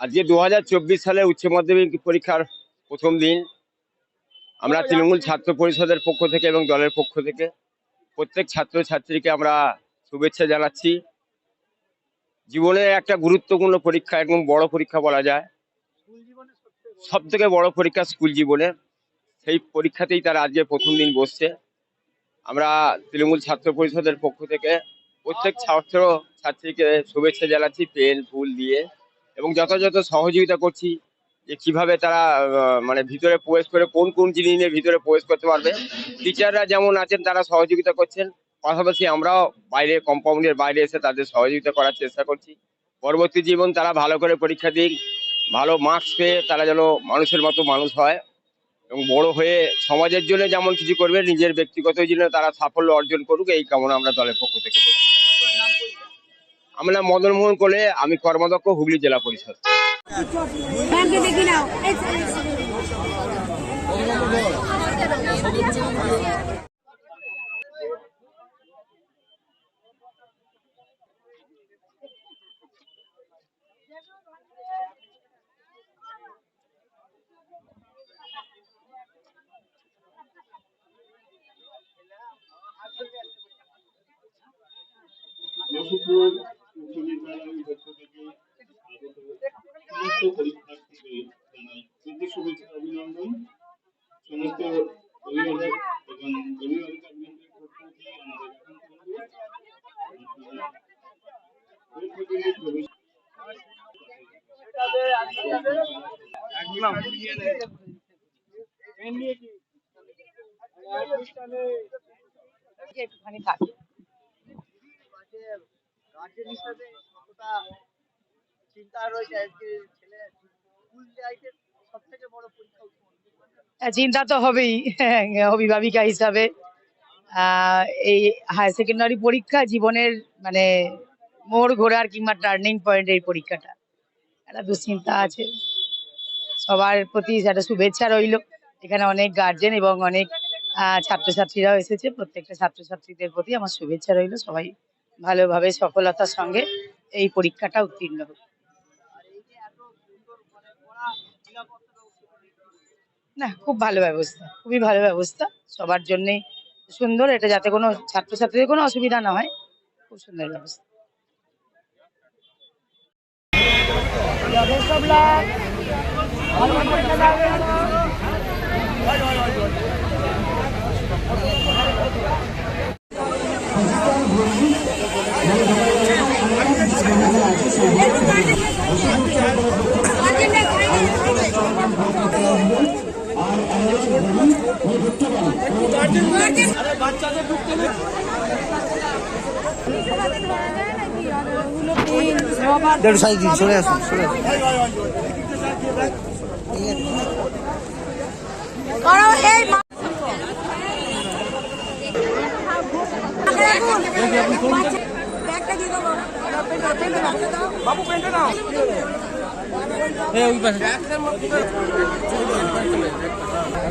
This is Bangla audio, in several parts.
আজকে দু হাজার চব্বিশ সালে উচ্চ মাধ্যমিক পরীক্ষার প্রথম দিন, আমরা তৃণমূল ছাত্র পরিষদের পক্ষ থেকে এবং দলের পক্ষ থেকে প্রত্যেক ছাত্র ছাত্রীকে আমরা শুভেচ্ছা জানাচ্ছি। জীবনের একটা গুরুত্বপূর্ণ পরীক্ষা একদম বড় পরীক্ষা বলা যায়। সব থেকে বড় পরীক্ষা স্কুল জীবনে সেই পরীক্ষাতেই তারা আজকে প্রথম দিন বসছে। আমরা তৃণমূল ছাত্র পরিষদের পক্ষ থেকে প্রত্যেক ছাত্র ছাত্রীকে শুভেচ্ছা জানাচ্ছি, পেন, ফুল দিয়ে এবং যথাযথ সহযোগিতা করছি যে কীভাবে তারা মানে ভিতরে প্রবেশ করে কোন কোন জিনিস নিয়ে ভিতরে প্রবেশ করতে পারবে। টিচাররা যেমন আছেন, তারা সহযোগিতা করছেন। পাশাপাশি আমরাও বাইরে, কম্পাউন্ডের বাইরে এসে তাদের সহযোগিতা করার চেষ্টা করছি। পরবর্তী জীবন তারা ভালো করে পরীক্ষা দিক, ভালো মার্কস পেয়ে তারা যেন মানুষের মতো মানুষ হয়। এবং বড় হয়ে সমাজের জন্য যেমন কিছু করবে, নিজের ব্যক্তিগত জন্য তারা সাফল্য অর্জন করুক, এই কামনা আমরা দলের পক্ষ থেকে আমরা মদন মোহন কোলে, আমি কর্মদক্ষ হুগলি জেলা পরিষদ। ব্যাংকে দেখি নাও এই যে- লক্ষ্মীপুর উচ্চ বিদ্যালয়ের পক্ষ থেকে সমস্ত পরীক্ষার্থীদের জানাই প্রীতি শুভেচ্ছা অভিনন্দন সমস্ত অভিভাবক এবং পক্ষ থেকে আমাদের এখন করব চিন্তা। হ্যাঁ, চিন্তা তো হবেই হ্যাঁ, অভিভাবিকা হিসাবে। এই হায়ার সেকেন্ডারি পরীক্ষা জীবনের মানে মোড় ঘোরার কিংবা টার্নিং পয়েন্ট এই পরীক্ষাটা। একটা দুশ্চিন্তা আছে। সবার প্রতি একটা শুভেচ্ছা রইল। এখানে অনেক গার্জেন এবং অনেক ছাত্রছাত্রীরাও এসেছে। প্রত্যেকটা ছাত্রছাত্রীদের প্রতি আমার শুভেচ্ছা রইল। সবাই ভালোভাবে সফলতার সঙ্গে এই পরীক্ষাটা উত্তীর্ণ হোক। না, খুব ভালো ব্যবস্থা, খুবই ভালো ব্যবস্থা। সবার জন্যই সুন্দর, এটা যাতে কোনো ছাত্রছাত্রীদের কোনো অসুবিধা না হয়, খুব সুন্দর ব্যবস্থা। দেড় সাইজ দিন সরে আসুন সরে আসুন। করো এই মা- বাবু পেনটা নাও।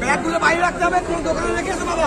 ব্যাগগুলো বাইরে রাখতে হবে কোন দোকানে রেখে এসো বাবা।